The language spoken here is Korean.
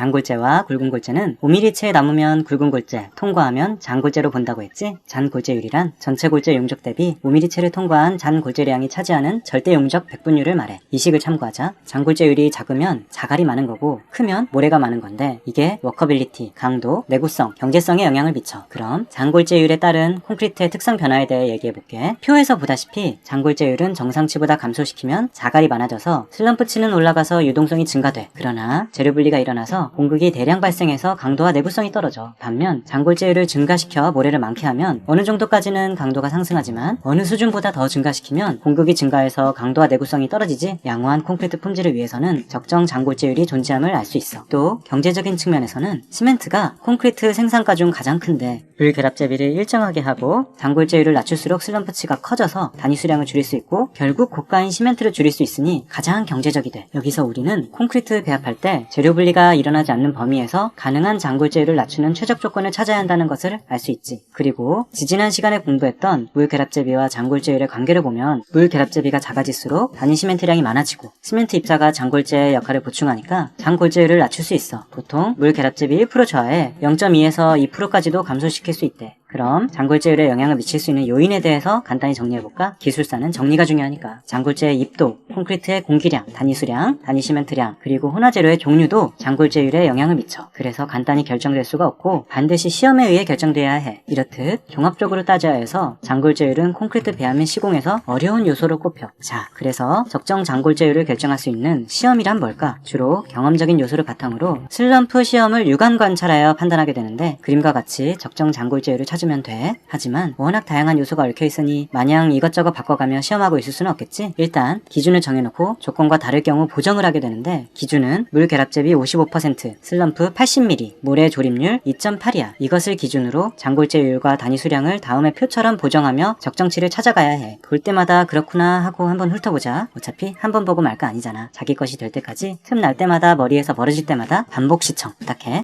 잔골재와 굵은 골재는 5mm체에 남으면 굵은 골재, 통과하면 잔골재로 본다고 했지? 잔골재율이란 전체 골재 용적 대비 5mm체를 통과한 잔골재량이 차지하는 절대 용적 백분율을 말해. 이 식을 참고하자. 잔골재율이 작으면 자갈이 많은 거고 크면 모래가 많은 건데 이게 워커빌리티, 강도, 내구성, 경제성에 영향을 미쳐. 그럼 잔골재율에 따른 콘크리트의 특성 변화에 대해 얘기해 볼게. 표에서 보다시피 잔골재율은 정상치보다 감소시키면 자갈이 많아져서 슬럼프치는 올라가서 유동성이 증가돼. 그러나 재료 분리가 일어나서 공극이 대량 발생해서 강도와 내구성이 떨어져. 반면 잔골재율을 증가시켜 모래를 많게 하면 어느 정도까지는 강도가 상승하지만 어느 수준보다 더 증가시키면 공극이 증가해서 강도와 내구성이 떨어지지 양호한 콘크리트 품질을 위해서는 적정 잔골재율이 존재함을 알 수 있어. 또 경제적인 측면에서는 시멘트가 콘크리트 생산가 중 가장 큰데 물 결합 재비를 일정하게 하고 잔골재율을 낮출수록 슬럼프치가 커져서 단위 수량을 줄일 수 있고 결국 고가인 시멘트를 줄일 수 있으니 가장 경제적이 돼. 여기서 우리는 콘크리트 배합할 때 재료 분리가 일어 나지 않는 범위에서 가능한 잔골재율을 낮추는 최적 조건을 찾아야 한다는 것을 알 수 있지. 그리고 지지난 시간에 공부했던 물 결합 재비와 잔골재율의 관계를 보면 물 결합 재비가 작아질수록 단위 시멘트량이 많아지고 시멘트 입자가 잔골재의 역할을 보충하니까 잔골재율을 낮출 수 있어. 보통 물 결합 재비 1% 저하에 0.2에서 2%까지도 감소시킬 수 있대. 그럼 장골재율에 영향을 미칠 수 있는 요인에 대해서 간단히 정리해볼까? 기술사는 정리가 중요하니까 장골재의 입도, 콘크리트의 공기량, 단위 수량, 단위 시멘트량, 그리고 혼화재료의 종류도 장골재율에 영향을 미쳐. 그래서 간단히 결정될 수가 없고 반드시 시험에 의해 결정돼야 해. 이렇듯 종합적으로 따져야 해서 장골재율은 콘크리트 배합 및 시공에서 어려운 요소로 꼽혀. 자, 그래서 적정 장골재율을 결정할 수 있는 시험이란 뭘까? 주로 경험적인 요소를 바탕으로 슬럼프 시험을 육안 관찰하여 판단하게 되는데 그림과 같이 적정 장골재율을 찾 으면 돼. 하지만 워낙 다양한 요소가 얽혀 있으니 마냥 이것저것 바꿔가며 시험하고 있을 수는 없겠지. 일단 기준을 정해놓고 조건과 다를 경우 보정을 하게 되는데 기준은 물 결합제비 55%, 슬럼프 80mm, 모래 조립률 2.8이야. 이것을 기준으로 장골재율과 단위 수량을 다음의 표처럼 보정하며 적정치를 찾아가야 해. 볼 때마다 그렇구나 하고 한번 훑어보자. 어차피 한 번 보고 말 거 아니잖아. 자기 것이 될 때까지 틈 날 때마다 머리에서 벌어질 때마다 반복 시청 부탁해.